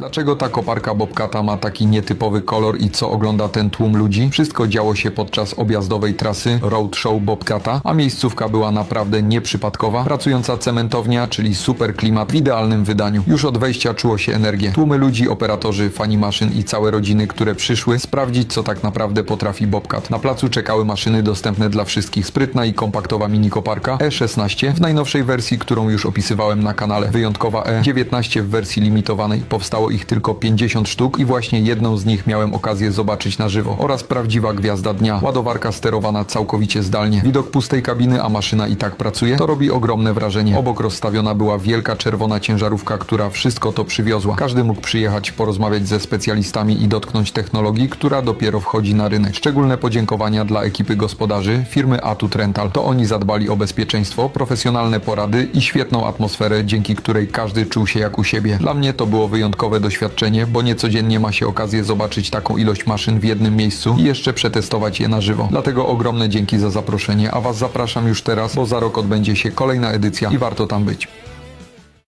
Dlaczego ta koparka Bobcata ma taki nietypowy kolor i co ogląda ten tłum ludzi? Wszystko działo się podczas objazdowej trasy Roadshow Bobcata, a miejscówka była naprawdę nieprzypadkowa. Pracująca cementownia, czyli super klimat w idealnym wydaniu. Już od wejścia czuło się energię. Tłumy ludzi, operatorzy, fani maszyn i całe rodziny, które przyszły sprawdzić, co tak naprawdę potrafi Bobcat. Na placu czekały maszyny dostępne dla wszystkich. Sprytna i kompaktowa mini koparka E16 w najnowszej wersji, którą już opisywałem na kanale. Wyjątkowa E19 w wersji limitowanej. Powstało ich tylko 50 sztuk i właśnie jedną z nich miałem okazję zobaczyć na żywo. Oraz prawdziwa gwiazda dnia. Ładowarka sterowana całkowicie zdalnie. Widok pustej kabiny, a maszyna i tak pracuje, to robi ogromne wrażenie. Obok rozstawiona była wielka czerwona ciężarówka, która wszystko to przywiozła. Każdy mógł przyjechać, porozmawiać ze specjalistami i dotknąć technologii, która dopiero wchodzi na rynek. Szczególne podziękowania dla ekipy gospodarzy, firmy Atut Rental. To oni zadbali o bezpieczeństwo, profesjonalne porady i świetną atmosferę, dzięki której każdy czuł się jak u siebie. Dla mnie to było wyjątkowe doświadczenie, bo niecodziennie ma się okazję zobaczyć taką ilość maszyn w jednym miejscu i jeszcze przetestować je na żywo. Dlatego ogromne dzięki za zaproszenie, a Was zapraszam już teraz, bo za rok odbędzie się kolejna edycja i warto tam być.